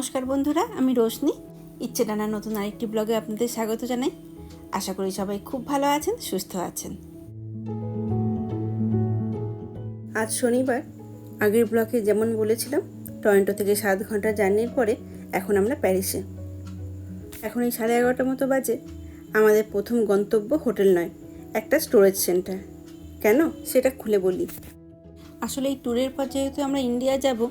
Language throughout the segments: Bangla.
নমস্কার বন্ধুরা, আমি রোশনি। ইচ্ছে ডানা নতুন আরেকটি ব্লগে আপনাদের স্বাগত জানাই। আশা করি সবাই খুব ভালো আছেন, সুস্থ আছেন। আজ শনিবার, আগের ব্লগে যেমন বলেছিলাম, টরেন্টো থেকে সাত ঘণ্টা জার্নির পরে এখন আমরা প্যারিসে। এখন এই সাড়ে এগারোটার মতো বাজে। আমাদের প্রথম গন্তব্য হোটেল নয়, একটা স্টোরেজ সেন্টার। কেন? সেটা খুলে বলি। আসলে এই ট্যুরের পর যেহেতু আমরা ইন্ডিয়া যাব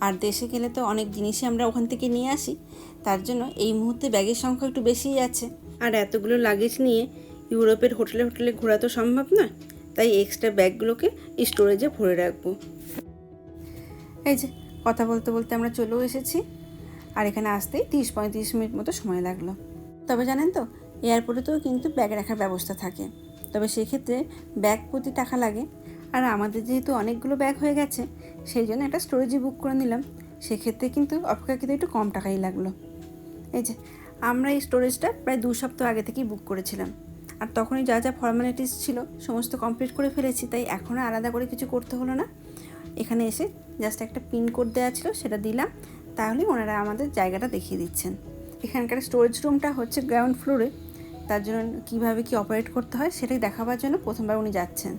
আর দেশে গেলে তো অনেক জিনিসই আমরা ওখান থেকে নিয়ে আসি। তার জন্য এই মুহূর্তে ব্যাগের সংখ্যা একটু বেশিই আছে। আর এতগুলো লাগেজ নিয়ে ইউরোপের হোটেলে হোটেলে ঘোরা তো সম্ভব নয়। তাই এক্সট্রা ব্যাগগুলোকে স্টোরেজে ভরে রাখব। এই যে, কথা বলতে বলতে আমরা চলেও এসেছি। আর এখানে আসতেই তিরিশ পঁয়ত্রিশ মিনিট মতো সময় লাগল। তবে জানেন তো, এয়ারপোর্টেতেও কিন্তু ব্যাগ রাখার ব্যবস্থা থাকে। তবে সেক্ষেত্রে ব্যাগ প্রতি টাকা লাগে। আর আমাদের যেহেতু অনেকগুলো ব্যাগ হয়ে গেছে সেই জন্য একটা স্টোরেজই বুক করে নিলাম। সেক্ষেত্রে কিন্তু অপেক্ষাকৃত একটু কম টাকাই লাগল। এই যে, আমরা এই স্টোরেজটা প্রায় দু সপ্তাহ আগে থেকেই বুক করেছিলাম। আর তখনই যা যা ফর্মালিটিস ছিল সমস্ত কমপ্লিট করে ফেলেছি, তাই এখন আর আলাদা করে কিছু করতে হলো না। এখানে এসে জাস্ট একটা পিন কোড দেওয়া ছিল, সেটা দিলাম। তাহলেই ওনারা আমাদের জায়গাটা দেখিয়ে দিচ্ছেন। এখানকার স্টোরেজ রুমটা হচ্ছে গ্রাউন্ড ফ্লোরে তার জন্য কীভাবে কি অপারেট করতে হয় সেটাই দেখাবার জন্য প্রথমবার উনি যাচ্ছেন।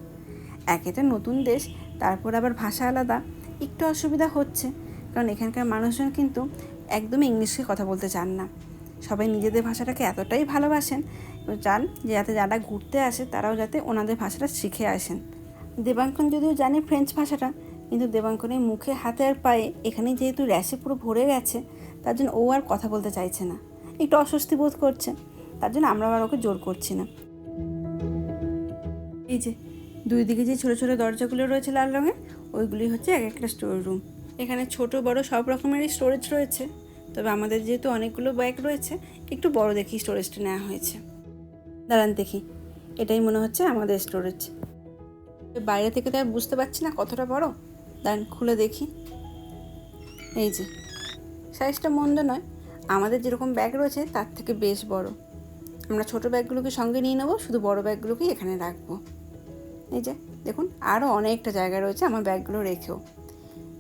একেতে নতুন দেশ তারপর আবার ভাষা আলাদা, একটু অসুবিধা হচ্ছে। কারণ এখানকার মানুষজন কিন্তু একদমই ইংলিশে কথা বলতে চান না। সবাই নিজেদের ভাষাটাকে এতটাই ভালোবাসেন, চান যে যাতে যারা ঘুরতে আসে তারাও যাতে ওনাদের ভাষাটা শিখে আসেন। দেবাঙ্কন যদিও জানে ফ্রেঞ্চ ভাষাটা, কিন্তু দেবাঙ্কনের মুখে, হাতে আর পায়ে এখানে যেহেতু র্যাশে পুরো ভরে গেছে, তার জন্য ও আর কথা বলতে চাইছে না। একটু অস্বস্তি বোধ করছে, তার জন্য আমরা আর ওকে জোর করছি না। এই যে দুই দিকে যে ছোটো ছোটো দরজাগুলো রয়েছে লাল রঙের, ওইগুলি হচ্ছে এক একটা স্টোর রুম এখানে ছোট, বড় সব রকমেরই স্টোরেজ রয়েছে। তবে আমাদের যেহেতু অনেকগুলো ব্যাগ রয়েছে, একটু বড় দেখি স্টোরেজটা নেওয়া হয়েছে। দাঁড়ান দেখি, এটাই মনে হচ্ছে আমাদের স্টোরেজ বাইরে থেকে তো আর বুঝতে পারছি না কতটা বড়। দাঁড়ান, খুলে দেখি। এই যে সাইজটা মন্দ নয়। আমাদের যেরকম ব্যাগ রয়েছে, তার থেকে বেশ বড়। আমরা ছোট ব্যাগগুলোকে সঙ্গে নিয়ে নেব, শুধু বড় ব্যাগগুলোকেই এখানে রাখব। এই যে, দেখুন আরও অনেকটা জায়গা রয়েছে আমার ব্যাগগুলো রেখেও।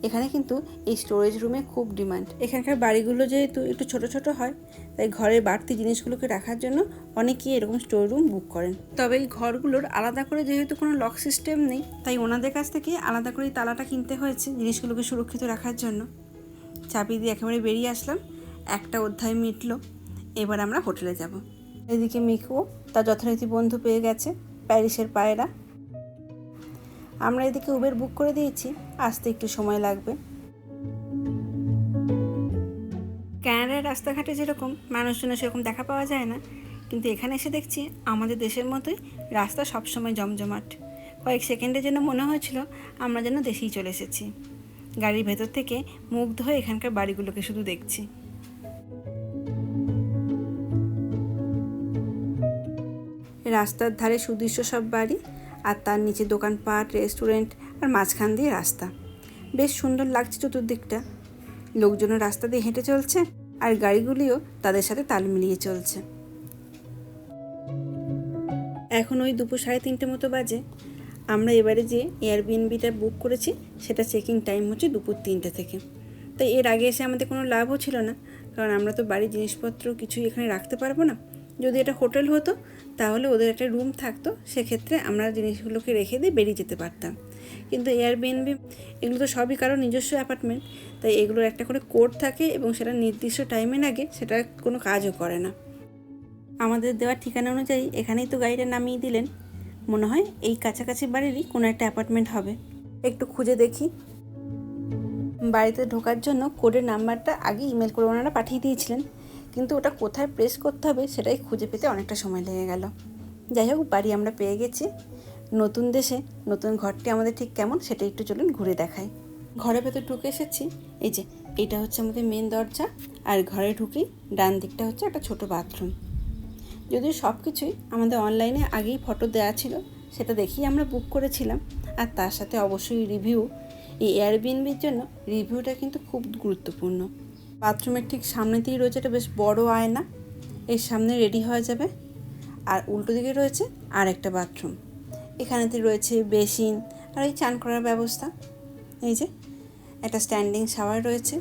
এখানে কিন্তু এই স্টোরেজ রুমে খুব ডিমান্ড এখানকার বাড়িগুলো যেহেতু একটু ছোট ছোট হয়, তাই ঘরের বাড়তি জিনিসগুলোকে রাখার জন্য অনেকেই এরকম স্টোর রুম বুক করেন। তবে এই ঘরগুলোর আলাদা করে যেহেতু কোনো লক সিস্টেম নেই, তাই ওনাদের কাছ থেকে আলাদা করে তালাটা কিনতে হয়েছে জিনিসগুলোকে সুরক্ষিত রাখার জন্য। চাবি দিয়ে একেবারে বেরিয়ে আসলাম, একটা অধ্যায় মিটলো, এবার আমরা হোটেলে যাব। এদিকে মিকুও তার যথারীতি বন্ধু পেয়ে গেছে, প্যারিসের পায়রা। আমরা এদিকে উবের বুক করে দিয়েছি। আসতে একটু সময় লাগবে। ক্যানাডার রাস্তাঘাটে যেরকম মানুষজনের সেরকম দেখা পাওয়া যায় না কিন্তু এখানে এসে দেখছি আমাদের দেশের মতোই রাস্তা সবসময় জমজমাট। কয়েক সেকেন্ডের জন্য মনে হয়েছিল আমরা যেন দেশেই চলে এসেছি। গাড়ির ভেতর থেকে মুগ্ধ হয়ে এখানকার বাড়িগুলোকে শুধু দেখছি। রাস্তার ধারে সুদৃশ্য সব বাড়ি আর তার নিচে দোকানপাট রেস্টুরেন্ট আর মাঝখান দিয়ে রাস্তা। বেশ সুন্দর লাগছে চতুর্দিকটা। লোকজনের রাস্তা দিয়ে হেঁটে চলছে আর গাড়িগুলিও তাদের সাথে তাল মিলিয়ে চলছে। এখন ওই দুপুর সাড়ে তিনটে মতো বাজে। আমরা এবারে যে এয়ারবিএনবিটা বুক করেছি, সেটা চেকিং টাইম হচ্ছে দুপুর তিনটে থেকে। তাই এর আগে এসে আমাদের কোনো লাভও ছিল না, কারণ আমরা তো বাড়ির জিনিসপত্র কিছুই এখানে রাখতে পারব না। যদি এটা হোটেল হতো তাহলে ওদের একটা রুম থাকতো, সেক্ষেত্রে আমরা জিনিসগুলোকে রেখে দিয়ে বেরিয়ে যেতে পারতাম। কিন্তু এয়ারবিএনবি এগুলো তো সবই কারও নিজস্ব অ্যাপার্টমেন্ট তাই এগুলোর একটা করে কোড থাকে এবং সেটা নির্দিষ্ট টাইমের আগে সেটা কোনো কাজও করে না। আমাদের দেওয়ার ঠিকানা অনুযায়ী এখানেই তো গাড়িটা নামিয়ে দিলেন। মনে হয় এই কাছাকাছি বাড়িরই কোনো একটা অ্যাপার্টমেন্ট হবে। একটু খুঁজে দেখি। বাড়িতে ঢোকার জন্য কোডের নাম্বারটা আগে ইমেল করে ওনারা পাঠিয়ে দিয়েছিলেন। কিন্তু ওটা কোথায় প্রেস করতে হবে সেটাই খুঁজে পেতে অনেকটা সময় লেগে গেল। যাই হোক, বাড়ি আমরা পেয়ে গেছি। নতুন দেশে, নতুন ঘরটি আমাদের ঠিক কেমন সেটা একটু চলুন ঘুরে দেখাই। ঘরের ভেতর ঢুকে এসেছি। এই যে, এটা হচ্ছে আমাদের মেন দরজা। আর ঘরে ঢুকেই ডান দিকটা হচ্ছে একটা ছোট বাথরুম যদিও সব কিছুই আমাদের অনলাইনে আগেই ফটো দেওয়া ছিল, সেটা দেখেই আমরা বুক করেছিলাম। আর তার সাথে অবশ্যই রিভিউ এই এয়ারবিএনবির জন্য রিভিউটা কিন্তু খুব গুরুত্বপূর্ণ। বাথরুমের ঠিক সামনেতেই রয়েছে একটা বেশ বড় আয়না। এর সামনে রেডি হয়ে যাবে। আর উল্টো দিকে রয়েছে আর একটা বাথরুম এখানেতে রয়েছে বেসিন আর এই চান করার ব্যবস্থা। এই যে, একটা স্ট্যান্ডিং শাওয়ার রয়েছে।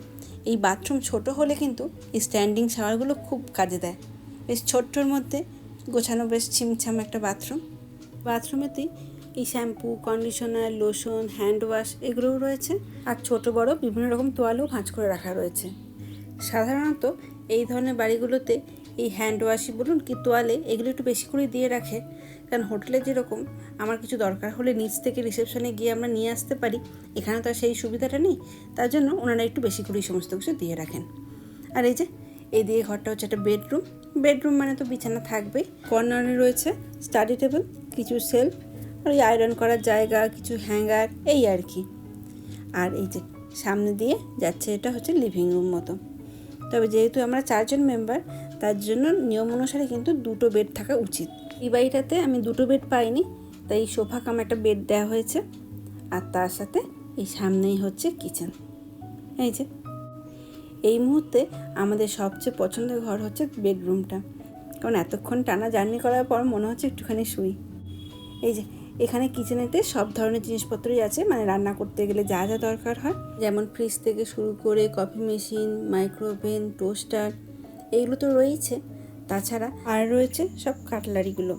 এই বাথরুম ছোট হলে কিন্তু এই স্ট্যান্ডিং শাওয়ারগুলো খুব কাজে দেয়। বেশ ছোট্টর মধ্যে গোছানো বেশ ছিমছাম একটা বাথরুম বাথরুমেতেই এই shampoo conditioner lotion hand wash এগুলোও রয়েছে। আর ছোট বড় বিভিন্ন রকম তোয়ালেও ভাঁজ করে রাখা রয়েছে। সাধারণত এই ধরনের বাড়িগুলোতে এই হ্যান্ড ওয়াশই বলুন কি তোয়ালে এগুলো একটু বেশি করে দিয়ে রাখে। কারণ হোটেলে যেরকম আমার কিছু দরকার হলে নিচ থেকে রিসেপশনে গিয়ে আমরা নিয়ে আসতে পারি, এখানে তো সেই সুবিধাটা নেই, তার জন্য ওনারা একটু বেশি করেই সমস্ত কিছু দিয়ে রাখেন। আর এই যে, এই দিয়ে ঘরটা হচ্ছে একটা বেডরুম বেডরুম মানে তো বিছানা থাকবেই। কর্নারে রয়েছে স্টাডি টেবিল কিছু সেলফ আর ওই আয়রন করার জায়গা, কিছু হ্যাঙ্গার এই আর কি। আর এই যে, সামনে দিয়ে যাচ্ছে এটা হচ্ছে লিভিং রুম মতো। তবে যেহেতু আমরা চারজন মেম্বার তার জন্য নিয়ম অনুসারে কিন্তু দুটো বেড থাকা উচিত। এই বাড়িটাতে আমি দুটো বেড পাইনি, তাই সোফা কাম একটা বেড দেওয়া হয়েছে। আর তার সাথে এই সামনেই হচ্ছে কিচেন এই যে, এই মুহূর্তে আমাদের সবচেয়ে পছন্দের ঘর হচ্ছে বেডরুমটা কারণ এতক্ষণ টানা জার্নি করার পর মনে হচ্ছে একটুখানি শুই। এই যে এখানে কিচেনেতে সব ধরনের জিনিসপত্রই আছে মানে রান্না করতে গেলে যা যা দরকার হয়। যেমন ফ্রিজ থেকে শুরু করে কফি মেশিন মাইক্রোওভেন টোস্টার এইগুলো তো রয়েছে তাছাড়া আর রয়েছে সব কাটলারিগুলো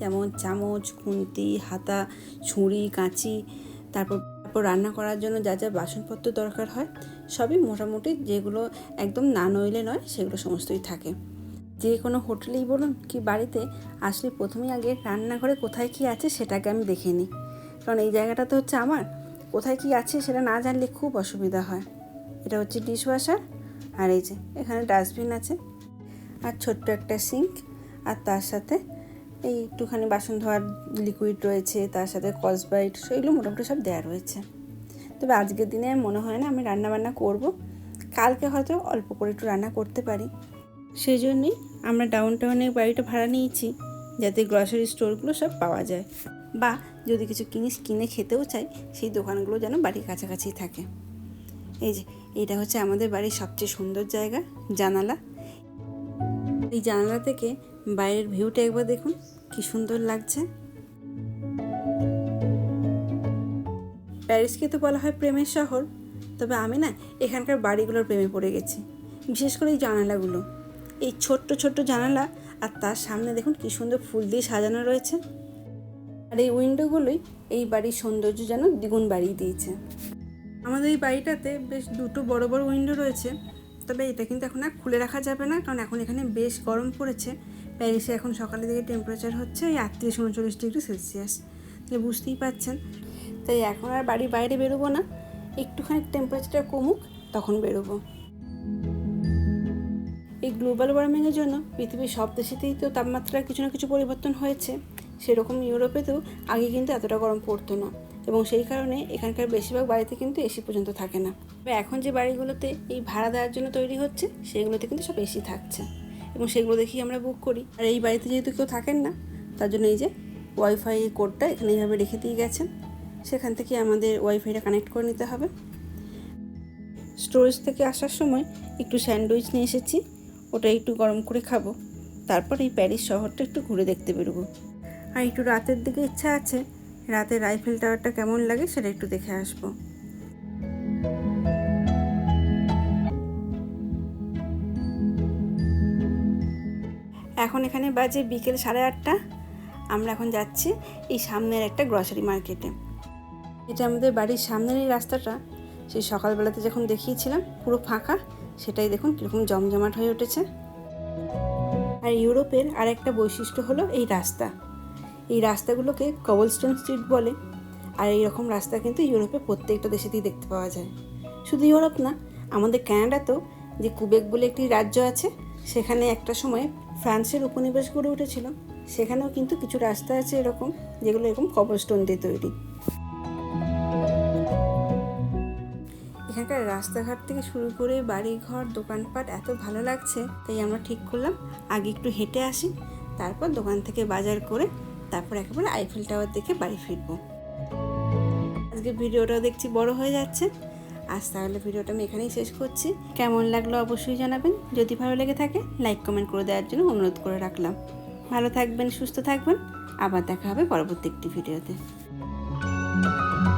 যেমন চামচ, খুন্তি, হাতা, ছুরি, কাঁচি, তারপর তারপর রান্না করার জন্য যা যা বাসনপত্র দরকার হয়, সবই মোটামুটি যেগুলো একদম না নইলে নয়, সেগুলো সমস্তই থাকে। যে কোনো হোটেলেই বলুন কি বাড়িতে, আসলে প্রথমেই আগে রান্নাঘরে কোথায় কী আছে সেটাকে আমি দেখে নিই। কারণ এই জায়গাটা তো হচ্ছে আমার। কোথায় কী আছে সেটা না জানলে খুব অসুবিধা হয়। এটা হচ্ছে ডিশ ওয়াশার আর এই যে এখানে ডাস্টবিন আছে, আর ছোট্ট একটা সিঙ্ক আর তার সাথে এই একটুখানি বাসন ধোয়ার লিকুইড রয়েছে, তার সাথে কসবাইট সেগুলো মোটামুটি সব দেওয়া রয়েছে। তবে আজকের দিনে মনে হয় না আমি রান্না বান্না করব। কালকে হয়তো অল্প করে একটু রান্না করতে পারি। সেই জন্যই আমরা ডাউন টাউনে বাড়িটা ভাড়া নিয়েছি, যাতে গ্রসারি স্টোরগুলো সব পাওয়া যায়। বা যদি কিছু জিনিস কিনে খেতেও চাই, সেই দোকানগুলো যেন বাড়ির কাছাকাছি থাকে। এই যে, এটা হচ্ছে আমাদের বাড়ির সবচেয়ে সুন্দর জায়গা, জানালা। এই জানালা থেকে বাইরের ভিউটা একবার দেখুন, কি সুন্দর লাগছে। প্যারিসকে তো বলা হয় প্রেমের শহর, তবে আমি না এখানকার বাড়িগুলোর প্রেমে পড়ে গেছি। বিশেষ করে এই জানালাগুলো। এই ছোট্ট ছোট্ট জানালা আর তার সামনে দেখুন কি সুন্দর ফুল দিয়ে সাজানো রয়েছে। আর এই উইন্ডোগুলোই এই বাড়ির সৌন্দর্য যেন দ্বিগুণ বাড়িয়ে দিয়েছে। আমাদের এই বাড়িটাতে বেশ দুটো বড় বড় উইন্ডো রয়েছে, তবে এটা কিন্তু এখন আর খুলে রাখা যাবে না, কারণ এখন এখানে বেশ গরম পড়েছে। প্যারিসে এখন সকালের দিকে টেম্পারেচার হচ্ছে এই আটত্রিশ উনচল্লিশ ডিগ্রি সেলসিয়াস, তাহলে বুঝতেই পাচ্ছেন তাই এখন আর বাড়ির বাইরে বেরোবো না, একটুখানি টেম্পারেচারটা কমুক, তখন বেরোবো। এই গ্লোবাল ওয়ার্মিংয়ের জন্য পৃথিবীর সব দেশেতেই তো তাপমাত্রার কিছু না কিছু পরিবর্তন হয়েছে। সেরকম ইউরোপেতেও আগে কিন্তু এতটা গরম পড়তো না এবং সেই কারণে এখানকার বেশিরভাগ বাড়িতে কিন্তু এসি পর্যন্ত থাকে না। এখন যে বাড়িগুলোতে এই ভাড়া দেওয়ার জন্য তৈরি হচ্ছে, সেগুলোতে কিন্তু সব এসি থাকছে এবং সেগুলো দেখেই আমরা বুক করি। আর এই বাড়িতে যেহেতু কেউ থাকেন না, তার জন্য এই যে ওয়াইফাই কোডটা এখানে এইভাবে রেখে দিয়ে গেছেন। সেখান থেকে আমাদের ওয়াইফাইটা কানেক্ট করে নিতে হবে। স্টোরেজ থেকে আসার সময় একটু স্যান্ডউইচ নিয়ে এসেছি। ওটা একটু গরম করে খাব। তারপর এই প্যারিস শহরটা একটু ঘুরে দেখতে বেরোবো। আর একটু রাতের দিকে ইচ্ছা আছে রাতে রাইফেল টাওয়ারটা কেমন লাগে সেটা একটু দেখে আসব। এখন এখানে বাজে বিকেল সাড়ে আটটা। আমরা এখন যাচ্ছি এই সামনের একটা গ্রসারি মার্কেটে এটা আমাদের বাড়ির সামনের এই রাস্তাটা। সেই সকালবেলাতে যখন দেখিয়েছিলাম, পুরো ফাঁকা সেটাই দেখুন কীরকম জমজমাট হয়ে উঠেছে। আর ইউরোপের আর একটা বৈশিষ্ট্য হলো এই রাস্তা। এই রাস্তাগুলোকে কবলস্টোন স্ট্রিট বলে। আর এইরকম রাস্তা কিন্তু ইউরোপে প্রত্যেকটা দেশেতেই দেখতে পাওয়া যায়। শুধু ইউরোপ না, আমাদের ক্যানাডাতেও যে কুবেক বলে একটি রাজ্য আছে, সেখানে একটা সময় ফ্রান্সের উপনিবেশ গড়ে উঠেছিল। সেখানেও কিন্তু কিছু রাস্তা আছে এরকম, যেগুলো এরকম কবলস্টোন দিয়ে তৈরি। এখানকার রাস্তাঘাট থেকে শুরু করে বাড়ি ঘর দোকানপাট এত ভালো লাগছে, তাই আমরা ঠিক করলাম। আগে একটু হেঁটে আসি, তারপর দোকান থেকে বাজার করে তারপর একেবারে আইফেল টাওয়ার দেখে বাড়ি ফিরবো। আজকে ভিডিওটাও দেখছি বড় হয়ে যাচ্ছে। আজ তাহলে ভিডিওটা আমি এখানেই শেষ করছি। কেমন লাগল অবশ্যই জানাবেন। যদি ভালো লেগে থাকে, লাইক, কমেন্ট করে দেওয়ার জন্য অনুরোধ করে রাখলাম। ভালো থাকবেন, সুস্থ থাকবেন। আবার দেখা হবে পরবর্তী একটি ভিডিওতে।